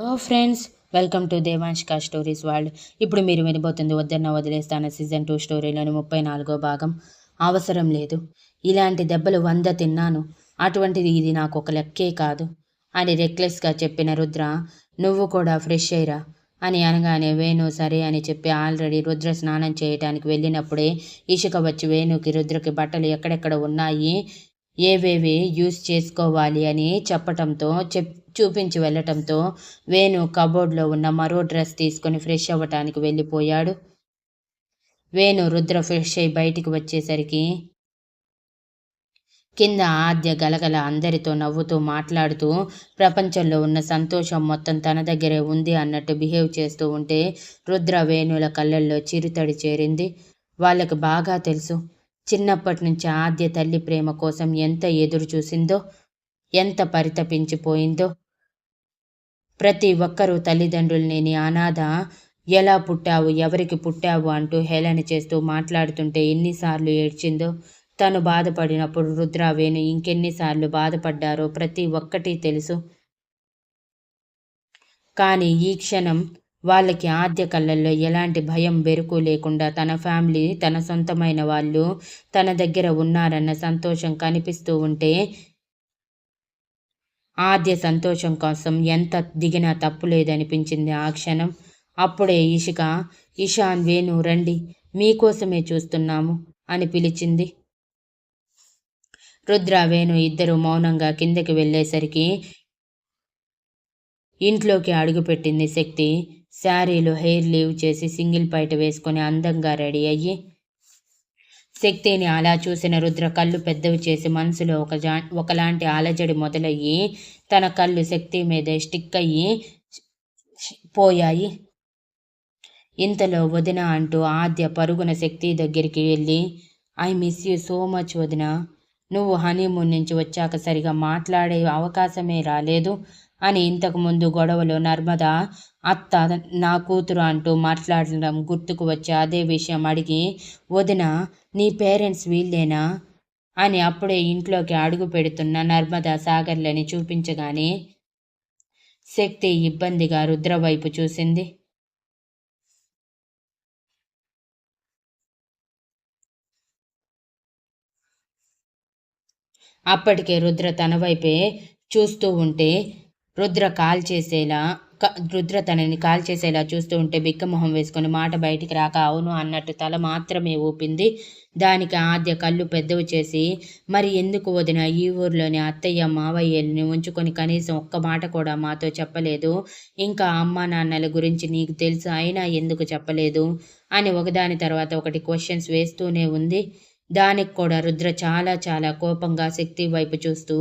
Hello friends welcome to దేవాంష్కా stories world ఇప్పుడు మీరు వినబోతుంది వద్దన్న వదిలేస్తాన సీజన్ టూ స్టోరీలోని ముప్పై నాలుగో భాగం. అవసరం లేదు. ఇలాంటి దెబ్బలు వంద తిన్నాను. అటువంటిది ఇది నాకు ఒక లెక్కే కాదు. అని రెక్లెస్గా చెప్పిన రుద్ర నువ్వు కూడా ఫ్రెష్ అయ్యరా అని అనగానే వేణు సరే అని చెప్పి ఆల్రెడీ రుద్ర స్నానం చేయటానికి వెళ్ళినప్పుడే ఇసుక వచ్చి వేణుకి రుద్రకి బట్టలు ఎక్కడెక్కడ ఉన్నాయి? ఏవేవి యూస్ చేసుకోవాలి అని చెప్పటంతో చెప్ చూపించి వెళ్ళటంతో వేణు కబోర్డ్లో ఉన్న మరో డ్రెస్ తీసుకొని ఫ్రెష్ అవ్వటానికి వెళ్ళిపోయాడు. వేణు రుద్ర ఫ్రెష్ అయి బయటికి వచ్చేసరికి కింద ఆద్య గలగల అందరితో నవ్వుతూ మాట్లాడుతూ ప్రపంచంలో ఉన్న సంతోషం మొత్తం తన దగ్గరే ఉంది అన్నట్టు బిహేవ్ చేస్తూ ఉంటే రుద్ర వేణుల కళ్ళల్లో చిరుతడి చేరింది. వాళ్ళకి బాగా తెలుసు చిన్నప్పటి నుంచి ఆద్య తల్లి ప్రేమ కోసం ఎంత ఎదురు చూసిందో ఎంత పరితపించిపోయిందో. ప్రతి ఒక్కరూ తల్లిదండ్రులనేని అనాథ ఎలా పుట్టావు ఎవరికి పుట్టావు అంటూ హేళన చేస్తూ మాట్లాడుతుంటే ఎన్నిసార్లు ఏడ్చిందో. తను బాధపడినప్పుడు రుద్రావేణు ఇంకెన్నిసార్లు బాధపడ్డారో ప్రతి ఒక్కటి తెలుసు. కానీ ఈ క్షణం వాళ్ళకి ఆద్య కళ్ళల్లో ఎలాంటి భయం బెరుకు లేకుండా తన ఫ్యామిలీ తన సొంతమైన వాళ్ళు తన దగ్గర ఉన్నారన్న సంతోషం కనిపిస్తూ ఉంటే ఆద్య సంతోషం కోసం ఎంత దిగినా తప్పు లేదనిపించింది ఆ క్షణం. అప్పుడే ఇషిక ఇషాన్ వేణు రండి మీకోసమే చూస్తున్నాము అని పిలిచింది. రుద్ర వేణు ఇద్దరు మౌనంగా కిందకి వెళ్ళేసరికి ఇంట్లోకి అడుగుపెట్టింది శక్తి. శారీలు హెయిర్ లీవ్ చేసి సింగిల్ పైట వేసుకొని అందంగా రెడీ అయ్యి శక్తిని అలా చూసిన రుద్ర కళ్ళు పెద్దవి చేసి మనసులో ఒక జా ఒకలాంటి అలజడి మొదలయ్యి తన కళ్ళు శక్తి మీద స్టిక్ అయ్యి పోయాయి. ఇంతలో వదిన అంటూ ఆద్య పరుగున శక్తి దగ్గరికి వెళ్ళి I miss you so much వదిన. నువ్వు హనీమూన్ నుంచి వచ్చాక సరిగా మాట్లాడే అవకాశమే రాలేదు. అని ఇంతకుముందు గొడవలో నర్మద అత్త నా కూతురు అంటూ మాట్లాడడం గుర్తుకు వచ్చి అదే విషయం అడిగి వదిన నీ పేరెంట్స్ వీళ్ళేనా? అని అప్పుడే ఇంట్లోకి అడుగు పెడుతున్న నర్మదా సాగర్లని చూపించగానే శక్తి ఇబ్బందిగా రుద్ర వైపు చూసింది. అప్పటికే రుద్ర తన వైపే చూస్తూ ఉంటే రుద్ర కాల్ చేసేలా రుద్ర తనని కాల్ చేసేలా చూస్తూ ఉంటే బిక్కమొహం వేసుకుని మాట బయటికి రాక అవును అన్నట్టు తల మాత్రమే ఊపింది. దానికి ఆద్య కళ్ళు పెద్దవి చేసి మరి ఎందుకు వదిన ఈ ఊర్లోని అత్తయ్య మావయ్యల్ని ఉంచుకొని కనీసం ఒక్క మాట కూడా మాతో చెప్పలేదు. ఇంకా అమ్మ నాన్నల గురించి నీకు తెలుసు అయినా ఎందుకు చెప్పలేదు? అని ఒకదాని తర్వాత ఒకటి క్వశ్చన్స్ వేస్తూనే ఉంది. దానికి కూడా రుద్ర చాలా చాలా కోపంగా శక్తి వైపు చూస్తూ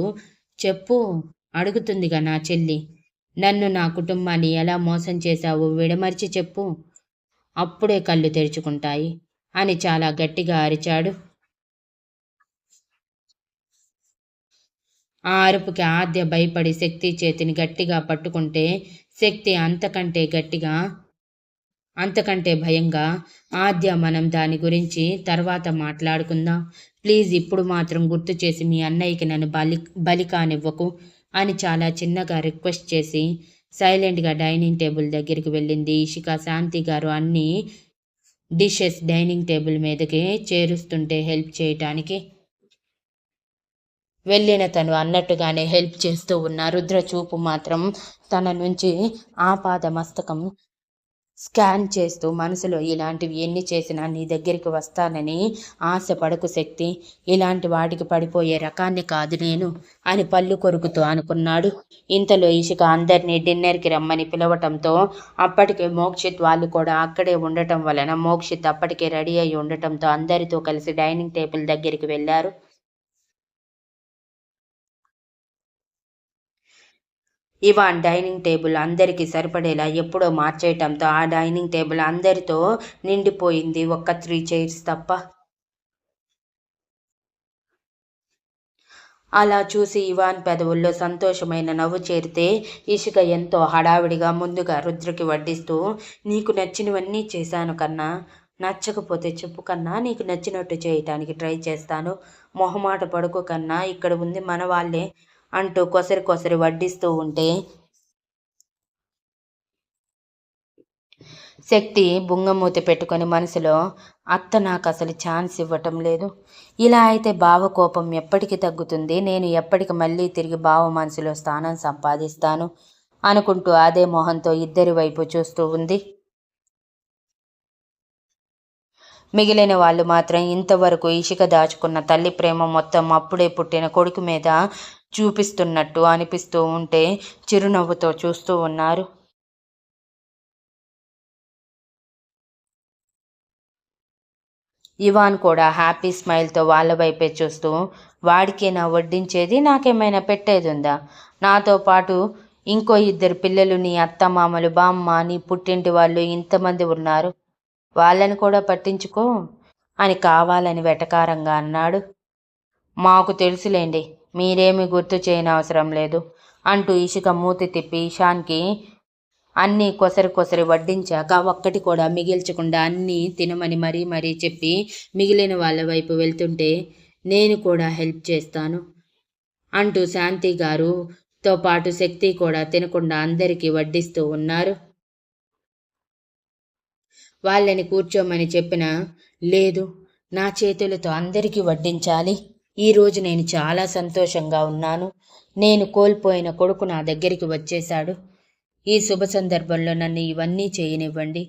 చెప్పు అడుగుతుందిగా నా చెల్లి. నన్ను నా కుటుంబాన్ని ఎలా మోసం చేశావు విడమర్చి చెప్పు. అప్పుడే కళ్ళు తెరుచుకుంటాయి అని చాలా గట్టిగా అరిచాడు. ఆ అరుపుకి ఆద్య భయపడి శక్తి చేతిని గట్టిగా పట్టుకుంటే శక్తి అంతకంటే గట్టిగా అంతకంటే భయంగా ఆద్య మనం దాని గురించి తర్వాత మాట్లాడుకుందాం. ప్లీజ్ ఇప్పుడు మాత్రం గుర్తు చేసి మీ అన్నయ్యకి నన్ను బలి బలి కానివ్వకు. అని చాలా చిన్నగా రిక్వెస్ట్ చేసి సైలెంట్గా డైనింగ్ టేబుల్ దగ్గరికి వెళ్ళింది. ఇషిక శాంతి గారు అన్ని డిషెస్ డైనింగ్ టేబుల్ మీదకి చేరుస్తుంటే హెల్ప్ చేయటానికి వెళ్ళిన తను అన్నట్టుగానే హెల్ప్ చేస్తూ ఉన్న. రుద్ర చూపు మాత్రం తన నుంచి ఆపాద మస్తకం స్కాన్ చేస్తూ మనసులో ఇలాంటివి ఎన్ని చేసినా నీ దగ్గరికి వస్తానని ఆశపడకు శక్తి. ఇలాంటి వాటికి పడిపోయే రకాన్ని కాదు నేను అని పళ్ళు కొరుకుతూ అనుకున్నాడు. ఇంతలో ఇసుక అందరినీ డిన్నర్కి రమ్మని పిలవటంతో అప్పటికే మోక్షిత్ వాళ్ళు కూడా అక్కడే ఉండటం వలన మోక్షిత్ అప్పటికే రెడీ అయి ఉండటంతో అందరితో కలిసి డైనింగ్ టేబుల్ దగ్గరికి వెళ్ళారు. ఇవాన్ డైనింగ్ టేబుల్ అందరికీ సరిపడేలా ఎప్పుడో మార్చేయటంతో ఆ డైనింగ్ టేబుల్ అందరితో నిండిపోయింది. ఒక్క త్రీ చైర్స్ తప్ప. అలా చూసి ఇవాన్ పెదవుల్లో సంతోషమైన నవ్వు చేరితే ఇసుక ఎంతో హడావిడిగా ముందుగా రుద్రకి వడ్డిస్తూ నీకు నచ్చినవన్నీ చేశాను కన్నా. నచ్చకపోతే చెప్పు కన్నా. నీకు నచ్చినట్టు చేయటానికి ట్రై చేస్తాను. మొహమాట పడుకు కన్నా. ఇక్కడ ఉంది మన వాళ్ళే. అంటూ కొసరి కొసరి వడ్డిస్తూ ఉంటే శక్తి బుంగమూతి పెట్టుకొని మనసులో అత్త నాకు అసలు ఛాన్స్ ఇవ్వటం లేదు. ఇలా అయితే బావ కోపం ఎప్పటికి తగ్గుతుంది? నేను ఎప్పటికి మళ్ళీ తిరిగి బావ మనసులో స్థానం సంపాదిస్తాను? అనుకుంటూ అదే మొహంతో ఇద్దరి వైపు చూస్తూ ఉంది. మిగిలిన వాళ్ళు మాత్రం ఇంతవరకు ఇషిక దాచుకున్న తల్లి ప్రేమ మొత్తం అప్పుడే పుట్టిన కొడుకు మీద చూపిస్తున్నట్టు అనిపిస్తూ ఉంటే చిరునవ్వుతో చూస్తూ ఉన్నారు. ఇవాన్ కూడా హ్యాపీ స్మైల్తో వాళ్ళ వైపే చూస్తూ వాడికే నా వడ్డించేది నాకేమైనా పెట్టేది ఉందా? నాతో పాటు ఇంకో ఇద్దరు పిల్లలు నీ అత్త మామలు బామ్మ నీ పుట్టింటి వాళ్ళు ఇంతమంది ఉన్నారు. వాళ్ళని కూడా పట్టించుకో అని కావాలని వెటకారంగా అన్నాడు. మాకు తెలుసులేండి మీరేమి గుర్తు చేయని అవసరం లేదు అంటూ ఇసుక మూతి తిప్పి ఇషాన్కి అన్నీ కొసరి కొసరి వడ్డించాక ఒక్కటి కూడా మిగిల్చకుండా అన్నీ తినమని మరీ మరీ చెప్పి మిగిలిన వాళ్ళ వైపు వెళ్తుంటే నేను కూడా హెల్ప్ చేస్తాను అంటూ శాంతి గారుతో పాటు శక్తి కూడా తినకుండా అందరికీ వడ్డిస్తూ ఉన్నారు. వాళ్ళని కూర్చోమని చెప్పిన లేదు నా చేతులతో అందరికీ వడ్డించాలి. ఈరోజు నేను చాలా సంతోషంగా ఉన్నాను. నేను కోల్పోయిన కొడుకు నా దగ్గరికి వచ్చేశాడు. ఈ శుభ సందర్భంలో నన్ను ఇవన్నీ చేయనివ్వండి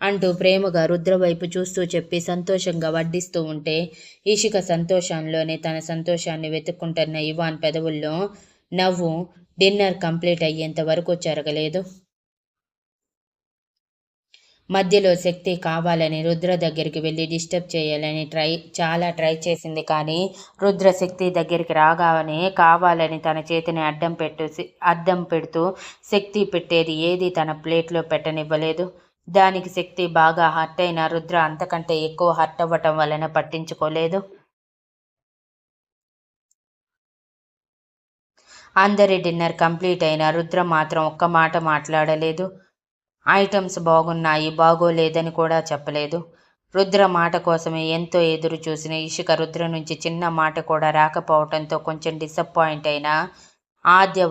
అంటూ ప్రేమగా రుద్రవైపు చూస్తూ చెప్పి సంతోషంగా వడ్డిస్తూ ఉంటే ఈషిక సంతోషంలోనే తన సంతోషాన్ని వెతుక్కుంటున్న ఇవాన్ పెదవుల్లో నవ్వు డిన్నర్ కంప్లీట్ అయ్యేంత వరకు జరగలేదు. మధ్యలో శక్తి కావాలని రుద్ర దగ్గరికి వెళ్ళి డిస్టర్బ్ చేయాలని ట్రై చాలా ట్రై చేసింది. కానీ రుద్ర శక్తి దగ్గరికి రాగానే కావాలని తన చేతిని అడ్డం పెట్టు అడ్డం పెడుతూ శక్తి పెట్టేది ఏది తన ప్లేట్లో పెట్టనివ్వలేదు. దానికి శక్తి బాగా హర్ట్ అయిన రుద్ర అంతకంటే ఎక్కువ హర్ట్ అవ్వటం వలన పట్టించుకోలేదు. అందరి డిన్నర్ కంప్లీట్ అయిన రుద్ర మాత్రం ఒక్క మాట మాట్లాడలేదు. ఐటమ్స్ బాగున్నాయి బాగోలేదని కూడా చెప్పలేదు. రుద్ర మాట కోసమే ఎంతో ఎదురు చూసిన ఇషిక రుద్ర నుంచి చిన్న మాట కూడా రాకపోవటంతో కొంచెం డిసప్పాయింట్ అయిన ఆద్య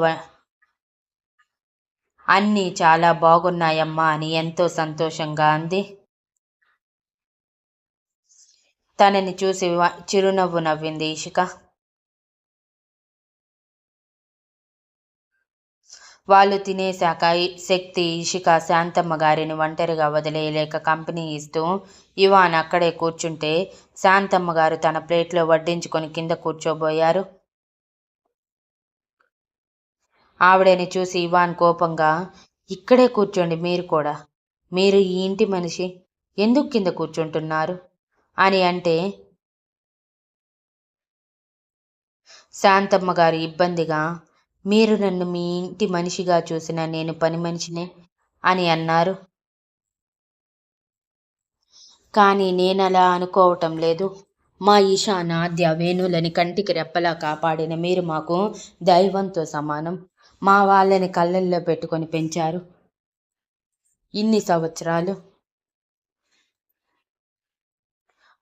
అన్నీ చాలా బాగున్నాయమ్మా అని ఎంతో సంతోషంగా అంది. తనని చూసి చిరునవ్వు నవ్వింది ఇషిక. వాళ్ళు తినేశాక శక్తి ఇషిక శాంతమ్మ గారిని ఒంటరిగా వదిలేయలేక కంపెనీ ఇస్తూ ఇవాన్ అక్కడే కూర్చుంటే శాంతమ్మ గారు తన ప్లేట్లో వడ్డించుకొని కింద కూర్చోబోయారు. ఆవిడని చూసి ఇవాన్ కోపంగా ఇక్కడే కూర్చోండి మీరు కూడా. మీరు ఈ ఇంటి మనిషి. ఎందుకు కింద కూర్చుంటున్నారు? అని అంటే శాంతమ్మ గారు ఇబ్బందిగా మీరు నన్ను మీ ఇంటి మనిషిగా చూసిన నేను పని మనిషినే అని అన్నారు. కానీ నేనలా అనుకోవటం లేదు. మా ఈశాన నాద్య వేణులని కంటికి రెప్పలా కాపాడిన మీరు మాకు దైవంతో సమానం. మా వాళ్ళని కళ్ళల్లో పెట్టుకొని పెంచారు. ఇన్ని సంవత్సరాలు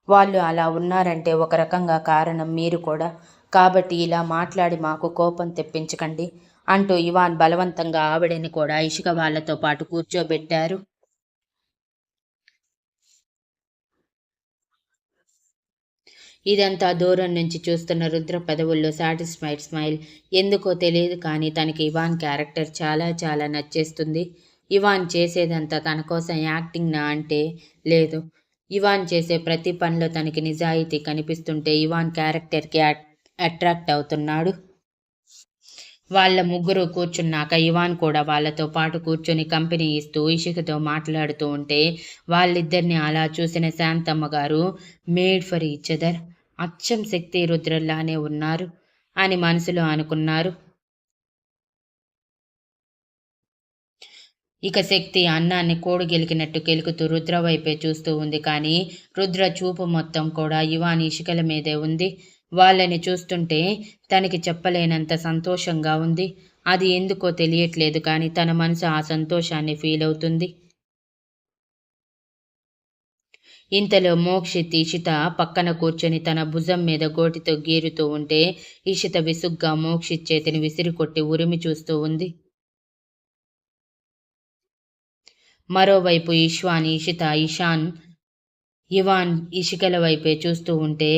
వాళ్ళు అలా ఉన్నారంటే ఒక రకంగా కారణం మీరు కూడా. కాబట్టి ఇలా మాట్లాడి మాకు కోపం తెప్పించకండి అంటూ ఇవాన్ బలవంతంగా ఆవిడని కూడా ఇసుక వాళ్ళతో పాటు కూర్చోబెట్టారు. ఇదంతా దూరం నుంచి చూస్తున్న రుద్ర పెదవుల్లో సాటిస్ఫైడ్ స్మైల్. ఎందుకో తెలియదు కానీ తనకి ఇవాన్ క్యారెక్టర్ చాలా చాలా నచ్చేస్తుంది. ఇవాన్ చేసేదంతా తన కోసం యాక్టింగ్నా అంటే లేదు. ఇవాన్ చేసే ప్రతి పనిలో తనకి నిజాయితీ కనిపిస్తుంటే ఇవాన్ క్యారెక్టర్కి అట్రాక్ట్ అవుతున్నాడు. వాళ్ళ ముగ్గురు కూర్చున్నాక ఇవాన్ కూడా వాళ్ళతో పాటు కూర్చొని కంపెనీ ఇస్తూ ఇషికతో మాట్లాడుతూ ఉంటే వాళ్ళిద్దరిని అలా చూసిన శాంతమ్మ గారు మేడ్ ఫర్ ఈచ్ అదర్. అచ్చం శక్తి రుద్రల్లానే ఉన్నారు అని మనసులో అనుకున్నారు. ఇక శక్తి అన్నాన్ని కోడు గెలికినట్టు గెలుకుతూ రుద్ర వైపే చూస్తూ ఉంది కానీ రుద్ర చూపు మొత్తం కూడా ఇవాన్ ఇషికల మీదే ఉంది. వాళ్ళని చూస్తుంటే తనకి చెప్పలేనంత సంతోషంగా ఉంది. అది ఎందుకో తెలియట్లేదు కానీ తన మనసు ఆ సంతోషాన్ని ఫీల్ అవుతుంది. ఇంతలో మోక్షిత్ ఇషిత పక్కన కూర్చొని తన భుజం మీద గోటితో గీరుతూ ఉంటే ఇషిత విసుగ్గా మోక్షిత్ చేతిని విసిరి కొట్టి ఉరిమి చూస్తూ ఉంది. మరోవైపు ఇష్వాన్ ఇషిత ఇషాన్ ఇవాన్ ఇషికల వైపే చూస్తూ ఉంటే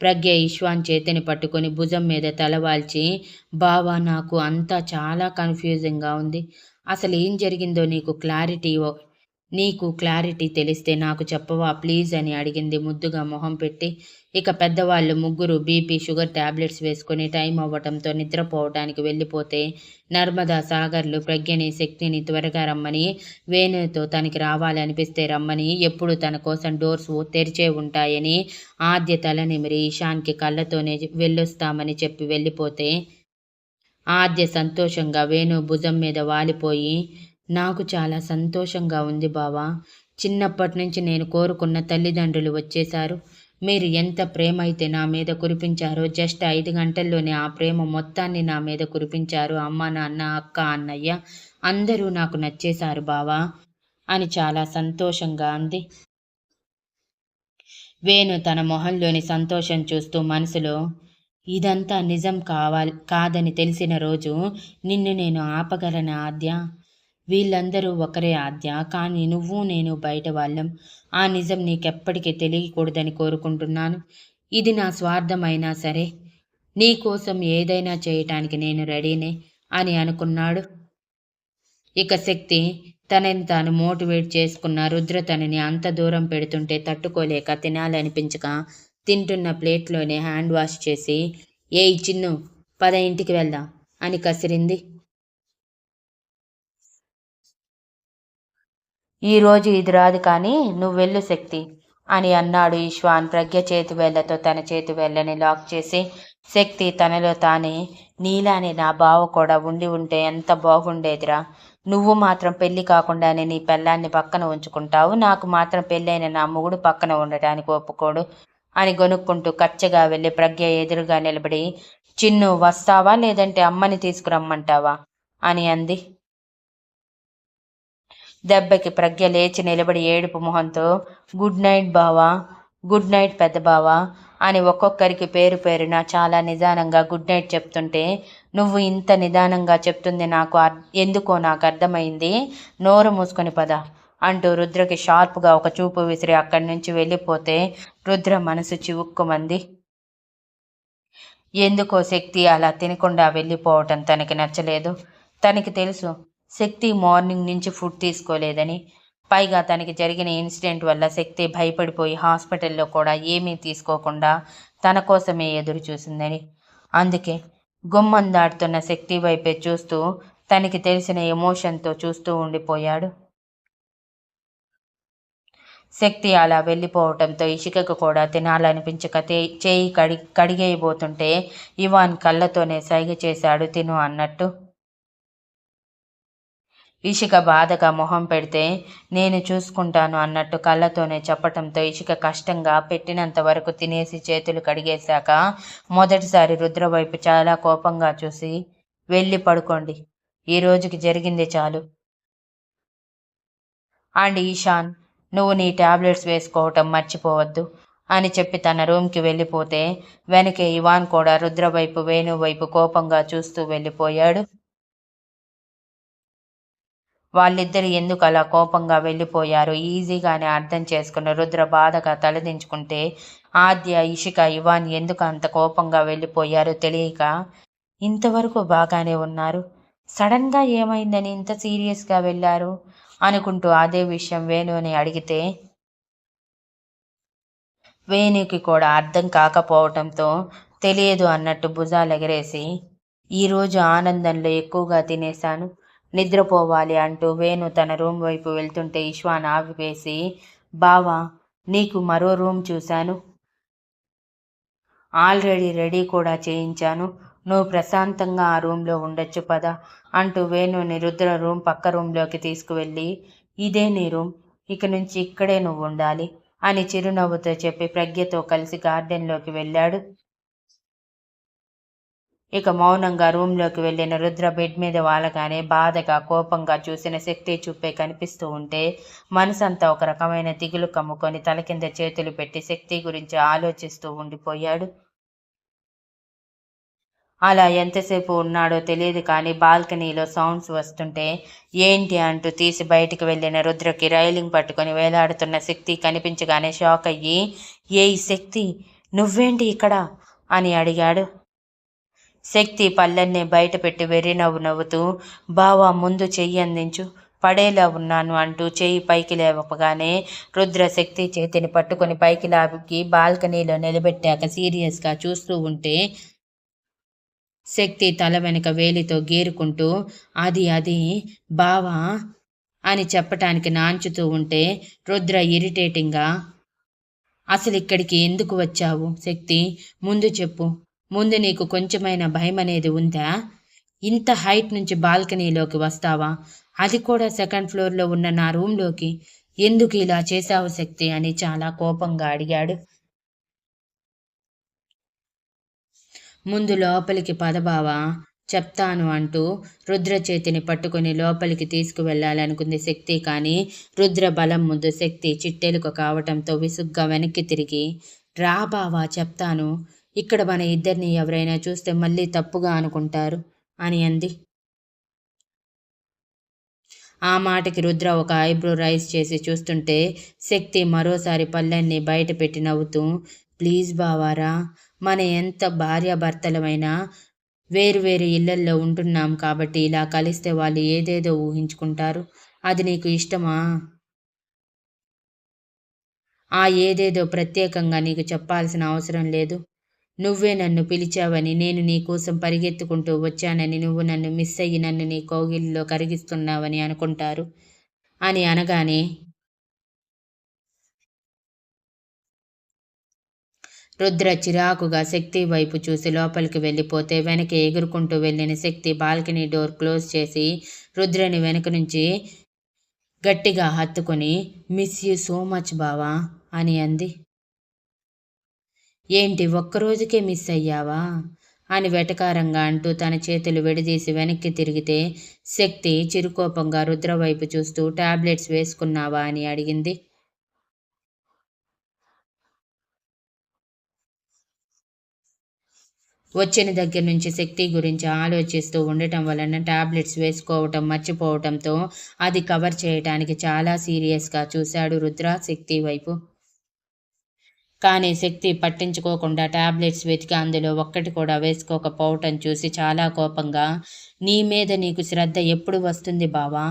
ప్రజ్ఞ ఇష్వాన్ చేతిని పట్టుకొని భుజం మీద తలవాల్చి బావా నాకు అంతా చాలా కన్ఫ్యూజింగ్గా ఉంది. అసలు ఏం జరిగిందో నీకు క్లారిటీ నీకు క్లారిటీ తెలిస్తే నాకు చెప్పవా? ప్లీజ్ అని అడిగింది ముద్దుగా మొహం పెట్టి. ఇక పెద్దవాళ్ళు ముగ్గురు బీపీ షుగర్ ట్యాబ్లెట్స్ వేసుకుని టైం అవ్వటంతో నిద్రపోవడానికి వెళ్ళిపోతే నర్మదా సాగర్లు ప్రజ్ఞని శక్తిని త్వరగా రమ్మని వేణుతో తనకి రావాలనిపిస్తే రమ్మని ఎప్పుడు తన కోసం డోర్స్ తెరిచే ఉంటాయని ఆద్య తల నిమిరి ఇషాన్కి కళ్ళతోనే వెళ్ళొస్తామని చెప్పి వెళ్ళిపోతే ఆద్య సంతోషంగా వేణు భుజం మీద వాలిపోయి నాకు చాలా సంతోషంగా ఉంది బావా. చిన్నప్పటి నుంచి నేను కోరుకున్న తల్లిదండ్రులు వచ్చేశారు. మీరు ఎంత ప్రేమ అయితే నా మీద కురిపించారో జస్ట్ ఐదు గంటల్లోనే ఆ ప్రేమ మొత్తాన్ని నా మీద కురిపించారు అమ్మ నాన్న అక్క అన్నయ్య. అందరూ నాకు నచ్చేశారు బావా అని చాలా సంతోషంగా అంది. వేణు తన మొహంలోని సంతోషం చూస్తూ మనసులో ఇదంతా నిజం కావాలి కాదని తెలిసిన రోజు నిన్ను నేను ఆపగలనా ఆద్య? వీళ్ళందరూ ఒకరే ఆద్య. కానీ నువ్వు నేను బయట వాళ్ళం. ఆ నిజం నీకెప్పటికీ తెలియకూడదని కోరుకుంటున్నాను. ఇది నా స్వార్థమైనా సరే నీ కోసం ఏదైనా చేయటానికి నేను రెడీనే అని అనుకున్నాడు. ఇక శక్తి తనని తాను మోటివేట్ చేసుకున్న రుద్ర తనని అంత దూరం పెడుతుంటే తట్టుకోలేక తినాలనిపించక తింటున్న ప్లేట్లోనే హ్యాండ్ వాష్ చేసి ఏ చిన్ను పద ఇంటికి వెళ్దాం అని కసిరింది. ఈరోజు ఇది రాదు కానీ నువ్వు వెళ్ళు శక్తి అని అన్నాడు ఈశ్వాన్. ప్రజ్ఞ చేతి వేళ్ళతో తన చేతి వేళ్ళని లాక్ చేసి శక్తి తనలో తానే నీలానే నా బావ కూడా ఉండి ఉంటే ఎంత బాగుండేదిరా. నువ్వు మాత్రం పెళ్ళి కాకుండానే నీ పెళ్ళాన్ని పక్కన ఉంచుకుంటావు. నాకు మాత్రం పెళ్ళైన నా మొగుడు పక్కన ఉండటానికి ఒప్పుకోడు అని గొనుక్కుంటూ కచ్చగా వెళ్ళి ప్రజ్ఞ ఎదురుగా నిలబడి చిన్ను వస్తావా లేదంటే అమ్మని తీసుకురమ్మంటావా? అని అంది. దెబ్బకి ప్రజ్ఞ లేచి నిలబడి ఏడుపు మొహంతో గుడ్ నైట్ బావా గుడ్ నైట్ పెద్ద బావా అని ఒక్కొక్కరికి పేరు పేరున చాలా నిదానంగా గుడ్ నైట్ చెప్తుంటే నువ్వు ఇంత నిదానంగా చెప్తుంది నాకు ఎందుకో నాకు అర్థమైంది నోరు మూసుకొని పద అంటూ రుద్రకి షార్ప్గా ఒక చూపు విసిరి అక్కడి నుంచి వెళ్ళిపోతే రుద్ర మనసు చివుక్కుమంది. ఎందుకో శక్తి అలా తినకుండా వెళ్ళిపోవటం తనకి నచ్చలేదు. తనకి తెలుసు శక్తి మార్నింగ్ నుంచి ఫుడ్ తీసుకోలేదని పైగా తనకి జరిగిన ఇన్సిడెంట్ వల్ల శక్తి భయపడిపోయి హాస్పిటల్లో కూడా ఏమీ తీసుకోకుండా తన కోసమే ఎదురు చూసిందని అందుకే గుమ్మం దాటుతున్న శక్తి వైపే చూస్తూ తనకి తెలిసిన ఎమోషన్తో చూస్తూ ఉండిపోయాడు. శక్తి అలా వెళ్ళిపోవటంతో ఇషికకు కూడా తినాలనిపించక చేయి కడి కడిగేయబోతుంటే ఇవాన్ కళ్ళతోనే సైగ చేశాడు తిను అన్నట్టు. ఇషిక బాధగా మొహం పెడితే నేను చూసుకుంటాను అన్నట్టు కళ్ళతోనే చెప్పటంతో ఇషిక కష్టంగా పెట్టినంత వరకు తినేసి చేతులు కడిగేశాక మొదటిసారి రుద్రవైపు చాలా కోపంగా చూసి వెళ్ళి పడుకోండి. ఈ రోజుకి జరిగింది చాలు. అండ్ ఈశాన్ నువ్వు నీ టాబ్లెట్స్ వేసుకోవటం మర్చిపోవద్దు అని చెప్పి తన రూమ్కి వెళ్ళిపోతే వెనకే ఇవాన్ కూడా రుద్రవైపు వేణువైపు వేణు వైపు కోపంగా చూస్తూ వెళ్ళిపోయాడు. వాళ్ళిద్దరు ఎందుకు అలా కోపంగా వెళ్ళిపోయారో ఈజీగానే అర్థం చేసుకున్న రుద్ర బాధగా తలదించుకుంటే ఆద్య ఇషిక ఇవాన్ ఎందుకు అంత కోపంగా వెళ్ళిపోయారో తెలియక ఇంతవరకు బాగానే ఉన్నారు. సడన్గా ఏమైందని ఇంత సీరియస్గా వెళ్ళారు? అనుకుంటూ అదే విషయం వేణుని అడిగితే వేణుకి కూడా అర్థం కాకపోవటంతో తెలియదు అన్నట్టు భుజాలు ఎగరేసి ఈరోజు ఆనందంలో ఎక్కువగా తినేశాను. నిద్రపోవాలి అంటూ వేణు తన రూమ్ వైపు వెళ్తుంటే ఇష్వాన్ ఆపివేసి బావా నీకు మరో రూమ్ చూశాను. ఆల్రెడీ రెడీ కూడా చేయించాను. నువ్వు ప్రశాంతంగా ఆ రూమ్లో ఉండొచ్చు పదా అంటూ వేణుని రుద్ర రూమ్ పక్క రూమ్లోకి తీసుకువెళ్ళి ఇదే నీ రూమ్ ఇక నుంచి ఇక్కడే నువ్వు ఉండాలి అని చిరునవ్వుతో చెప్పి ప్రజ్ఞతో కలిసి గార్డెన్లోకి వెళ్ళాడు. ఇక మౌనంగా రూమ్లోకి వెళ్ళిన రుద్ర బెడ్ మీద వాలగానే బాధగా కోపంగా చూసిన శక్తి చూపే కనిపిస్తూ ఉంటే మనసంతా ఒక రకమైన దిగులు కమ్ముకొని తల కింద చేతులు పెట్టి శక్తి గురించి ఆలోచిస్తూ ఉండిపోయాడు. అలా ఎంతసేపు ఉన్నాడో తెలియదు కానీ బాల్కనీలో సౌండ్స్ వస్తుంటే ఏంటి అంటూ తీసి బయటికి వెళ్ళిన రుద్రకి రైలింగ్ పట్టుకొని వేలాడుతున్న శక్తి కనిపించగానే షాక్ అయ్యి ఏ శక్తి నువ్వేంటి ఇక్కడ? అని అడిగాడు. శక్తి పల్లెన్నే బయటపెట్టి వెర్రినవ్వు వెర్రి నవ్వు నవ్వుతూ బావా ముందు చెయ్యి అందించు. పడేలా ఉన్నాను అంటూ చేయి పైకి లేవగానే రుద్ర శక్తి చేతిని పట్టుకొని పైకి లాగి బాల్కనీలో నిలబెట్టాక సీరియస్గా చూస్తూ ఉంటే శక్తి తల వెనుక వేలితో గీరుకుంటూ అది అది బావా అని చెప్పటానికి నాంచుతూ ఉంటే రుద్ర ఇరిటేటింగ్గా అసలు ఇక్కడికి ఎందుకు వచ్చావు శక్తి? ముందు చెప్పు. ముందు నీకు కొంచెమైన భయం అనేది ఉందా? ఇంత హైట్ నుంచి బాల్కనీలోకి వస్తావా? అది కూడా సెకండ్ ఫ్లోర్లో ఉన్న నా రూమ్లోకి. ఎందుకు ఇలా చేశావు శక్తి? అని చాలా కోపంగా అడిగాడు. ముందు లోపలికి పదబావా చెప్తాను అంటూ రుద్ర చేతిని పట్టుకుని లోపలికి తీసుకువెళ్ళాలనుకుంది శక్తి. కానీ రుద్ర బలం ముందు శక్తి చిట్టెలుక కావటంతో విసుగ్గా వెనక్కి తిరిగి రా బావా చెప్తాను. ఇక్కడ మన ఇద్దరిని ఎవరైనా చూస్తే మళ్ళీ తప్పుగా అనుకుంటారు అని అంది. ఆ మాటకి రుద్ర ఒక ఐబ్రో రైస్ చేసి చూస్తుంటే శక్తి మరోసారి పల్లెన్ని బయట పెట్టి నవ్వుతూ ప్లీజ్ బావారా మన ఎంత భార్యాభర్తలమైనా వేరు వేరు ఇళ్ళల్లో ఉంటున్నాం కాబట్టి ఇలా కలిస్తే వాళ్ళు ఏదేదో ఊహించుకుంటారు. అది నీకు ఇష్టమా? ఆ ఏదేదో ప్రత్యేకంగా నీకు చెప్పాల్సిన అవసరం లేదు. నువ్వే నన్ను పిలిచావని నేను నీ కోసం పరిగెత్తుకుంటూ వచ్చానని నువ్వు నన్ను మిస్ అయ్యి నన్ను నీ కోగిల్లో కరిగిస్తున్నావని అనుకుంటారు. అని అనగానే రుద్ర చిరాకుగా శక్తి వైపు చూసి లోపలికి వెళ్ళిపోతే వెనక ఎగురుకుంటూ వెళ్ళిన శక్తి బాల్కనీ డోర్ క్లోజ్ చేసి రుద్రని వెనక నుంచి గట్టిగా హత్తుకొని మిస్ యూ సో మచ్ బావా అని అంది. ఏంటి ఒక్కరోజుకే మిస్ అయ్యావా? అని వెటకారంగా అంటూ తన చేతులు విడదీసి వెనక్కి తిరిగితే శక్తి చిరుకోపంగా రుద్ర వైపు చూస్తూ టాబ్లెట్స్ వేసుకున్నావా అని అడిగింది. వచ్చిన దగ్గర నుంచి శక్తి గురించి ఆలోచిస్తూ ఉండటం వలన టాబ్లెట్స్ వేసుకోవటం మర్చిపోవటంతో అది కవర్ చేయటానికి చాలా సీరియస్గా చూశాడు రుద్ర శక్తి వైపు. కానీ శక్తి పట్టించుకోకుండా టాబ్లెట్స్ వెతికి అందులో ఒక్కటి కూడా వేసుకోకపోవటం చూసి చాలా కోపంగా నీ మీద నీకు శ్రద్ధ ఎప్పుడు వస్తుంది బావా?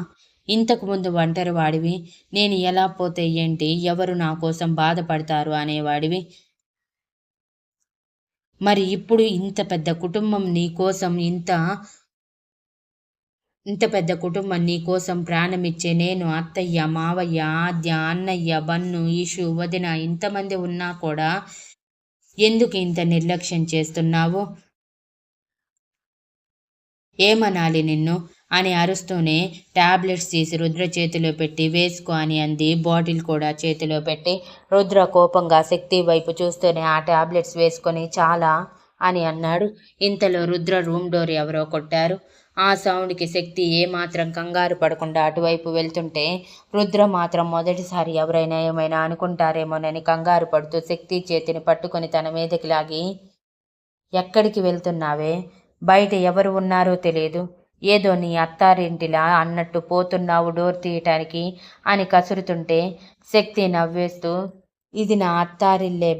ఇంతకుముందు ఒంటరి వాడివి నేను ఎలా పోతే ఏంటి ఎవరు నా కోసం బాధపడతారు? అనేవాడివి. మరి ఇప్పుడు ఇంత పెద్ద కుటుంబం నీ కోసం ఇంత ఇంత పెద్ద కుటుంబం నీ కోసం ప్రాణమిచ్చే నేను అత్తయ్య మావయ్య ఆద్య అన్నయ్య బన్ను ఈషు వదిన ఇంతమంది ఉన్నా కూడా ఎందుకు ఇంత నిర్లక్ష్యం చేస్తున్నావు? ఏమనాలి నిన్ను? అని అరుస్తూనే టాబ్లెట్స్ తీసి రుద్ర చేతిలో పెట్టి వేసుకో అని అంది. బాటిల్ కూడా చేతిలో పెట్టి రుద్ర కోపంగా శక్తి వైపు చూస్తూనే ఆ టాబ్లెట్స్ వేసుకొని చాలా అని అన్నాడు. ఇంతలో రుద్ర రూమ్ డోర్ ఎవరో కొట్టారు. ఆ సౌండ్కి శక్తి ఏమాత్రం కంగారు పడకుండా అటువైపు వెళ్తుంటే రుద్ర మాత్రం మొదటిసారి ఎవరైనా ఏమైనా అనుకుంటారేమోనని కంగారు పడుతూ శక్తి చేతిని పట్టుకొని తన మీదకి లాగి ఎక్కడికి వెళ్తున్నావే? బయట ఎవరు ఉన్నారో తెలియదు. ఏదో నీ అత్తారింటిలా అన్నట్టు పోతున్నావు డోర్ తీయటానికి అని కసురుతుంటే శక్తి నవ్వేస్తూ ఇది నా అత్తారిల్లే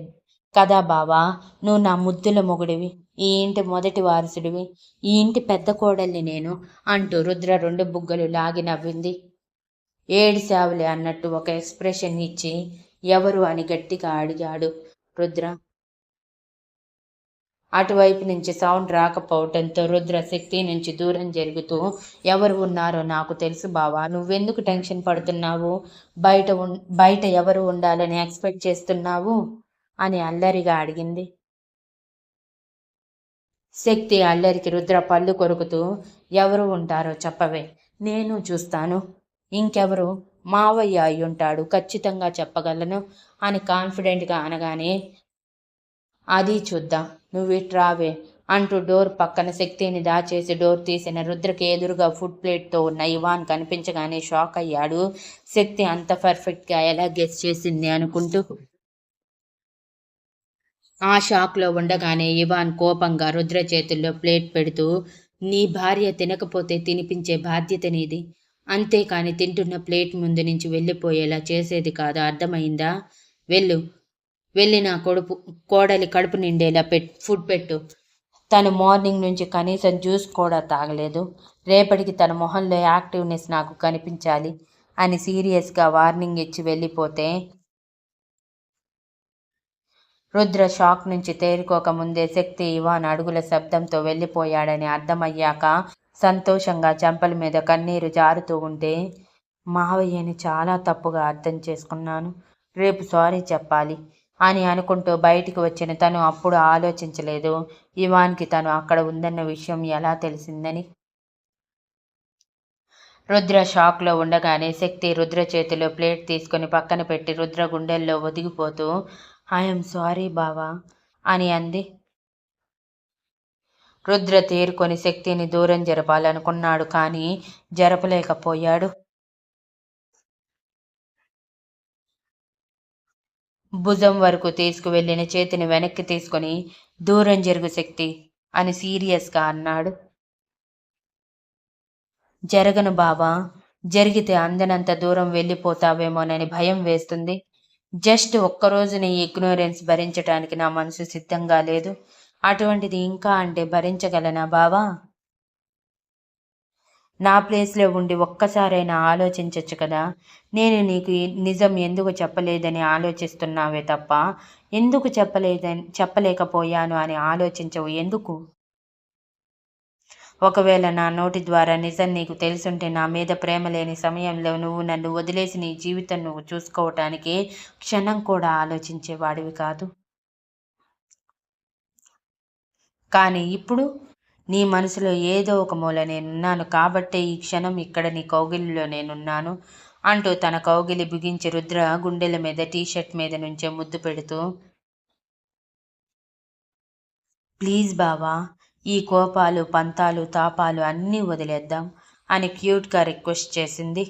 కదా బావా నువ్వు నా ముద్దుల మొగుడివి. ఈ ఇంటి మొదటి వారసుడివి. ఈ ఇంటి పెద్ద కోడల్ని నేను అంటూ రుద్ర రెండు బుగ్గలు లాగి నవ్వింది. ఏడిసావులే అన్నట్టు ఒక ఎక్స్ప్రెషన్ ఇచ్చి ఎవరు అని గట్టిగా అడిగాడు రుద్ర. అటువైపు నుంచి సౌండ్ రాకపోవటంతో రుద్ర శక్తి నుంచి దూరం జరుగుతూ ఎవరు ఉన్నారో నాకు తెలుసు బావా నువ్వెందుకు టెన్షన్ పడుతున్నావు? బయట బయట ఎవరు ఉండాలని ఎక్స్పెక్ట్ చేస్తున్నావు? అని అల్లరిగా అడిగింది. శక్తి అల్లరికి రుద్ర పళ్ళు కొరుకుతూ ఎవరు ఉంటారో చెప్పవే. నేను చూస్తాను. ఇంకెవరు? మావయ్య అయి ఉంటాడు ఖచ్చితంగా చెప్పగలను అని కాన్ఫిడెంట్గా అనగానే అది చూద్దాం. నువ్వు ఇట్రావే అంటూ డోర్ పక్కన శక్తిని దాచేసి డోర్ తీసిన రుద్రకి ఎదురుగా ఫుడ్ ప్లేట్తో ఉన్న ఇవాన్ కనిపించగానే షాక్ అయ్యాడు. శక్తి అంత పర్ఫెక్ట్గా ఎలా గెస్ చేసింది అనుకుంటూ ఆ షాక్లో ఉండగానే ఇవాన్ కోపంగా రుద్ర చేతుల్లో ప్లేట్ పెడుతూ నీ భార్య తినకపోతే తినిపించే బాధ్యత నీది. అంతేకాని తింటున్న ప్లేట్ ముందు నుంచి వెళ్ళిపోయేలా చేసేది కాదు? అర్థమైందా? వెళ్ళు. వెళ్ళి నా కొడుపు కోడలి కడుపు నిండేలా పెట్ ఫుడ్ పెట్టు. తను మార్నింగ్ నుంచి కనీసం జ్యూస్ కూడా తాగలేదు. రేపటికి తన మొహంలో యాక్టివ్నెస్ నాకు కనిపించాలి అని సీరియస్గా వార్నింగ్ ఇచ్చి వెళ్ళిపోతే రుద్ర షాక్ నుంచి తేరుకోక ముందే శక్తి ఇవాన్ అడుగుల శబ్దంతో వెళ్ళిపోయాడని అర్థమయ్యాక సంతోషంగా చెంపల మీద కన్నీరు జారుతూ ఉంటే మావయ్యని చాలా తప్పుగా అర్థం చేసుకున్నాను. రేపు సారీ చెప్పాలి అని అనుకుంటూ బయటికి వచ్చిన తను అప్పుడు ఆలోచించలేదు. ఇవాన్కి తను అక్కడ ఉందన్న విషయం ఎలా తెలిసిందని. రుద్ర షాక్లో ఉండగానే శక్తి రుద్ర చేతిలో ప్లేట్ తీసుకుని పక్కన పెట్టి రుద్ర గుండెల్లో ఒదిగిపోతూ ఐఎమ్ సారీ బావా అని అంది. రుద్ర తేరుకొని శక్తిని దూరం జరపాలనుకున్నాడు కానీ జరపలేకపోయాడు. భుజం వరకు తీసుకువెళ్ళిన చేతిని వెనక్కి తీసుకొని దూరం జరుగు శక్తి అని సీరియస్గా అన్నాడు. జరగను బావా జరిగితే అందనంత దూరం వెళ్ళిపోతావేమోనని భయం వేస్తుంది. జస్ట్ ఒక్కరోజు నీ ఇగ్నోరెన్స్ భరించటానికి నా మనసు సిద్ధంగా లేదు. అటువంటిది ఇంకా అంటే భరించగలనా బావా? నా ప్లేస్లో ఉండి ఒక్కసారైనా ఆలోచించచ్చు కదా. నేను నీకు నిజం ఎందుకు చెప్పలేదని ఆలోచిస్తున్నావే తప్ప. ఎందుకు చెప్పలేదని చెప్పలేకపోయాను అని ఆలోచించవు ఎందుకు? ఒకవేళ నా నోటి ద్వారా నిజం నీకు తెలుసుంటే నా మీద ప్రేమ లేని సమయంలో నువ్వు నన్ను వదిలేసి నీ జీవితం నువ్వు చూసుకోవటానికి క్షణం కూడా ఆలోచించేవాడివి కాదు. కానీ ఇప్పుడు నీ మనసులో ఏదో ఒక మూల నేనున్నాను కాబట్టే ఈ క్షణం ఇక్కడ నీ కౌగిలిలో నేనున్నాను అంటూ తన కౌగిలి బిగించి రుద్ర గుండెల మీద టీషర్ట్ మీద నుంచే ముద్దు పెడుతూ ప్లీజ్ బావా ఈ కోపాలు పంతాలు తాపాలు అన్నీ వదిలేద్దాం అని క్యూట్గా రిక్వెస్ట్ చేసింది.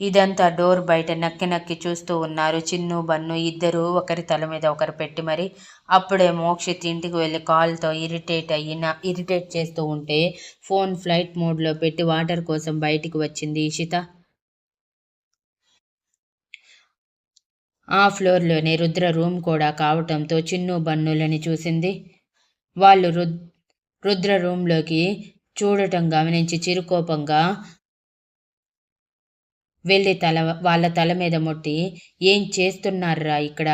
ఇదంతా డోర్ బయట నక్కి నక్కి చూస్తూ ఉన్నారు. చిన్ను బన్ను ఇద్దరు ఒకరి తల మీద ఒకరు పెట్టి మరి అప్పుడే మోక్షిత్ ఇంటికి వెళ్ళి కాల్తో ఇరిటేట్ అయిన ఇరిటేట్ చేస్తూ ఉంటే ఫోన్ ఫ్లైట్ మోడ్లో పెట్టి వాటర్ కోసం బయటికి వచ్చింది ఇషిత. ఆ ఫ్లోర్లోనే రుద్ర రూమ్ కూడా కావటంతో చిన్ను బన్నులని చూసింది. వాళ్ళు రుద్ రుద్ర రూమ్లోకి చూడటం గమనించి చిరుకోపంగా వెళ్ళి తల వాళ్ళ తల మీద ముట్టి ఏం చేస్తున్నారా ఇక్కడ?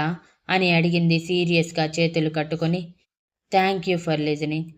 అని అడిగింది సీరియస్గా చేతులు కట్టుకొని. Thank you for listening.